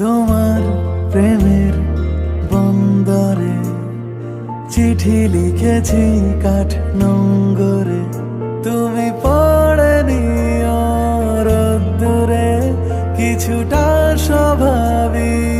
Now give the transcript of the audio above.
তোমার প্রেমের বন্দরে চিঠি লিখেছি কাঠ নঙ্গরে। তুমি পড়ে নিও রোদ্দুরে কিছুটা স্বাভাবিক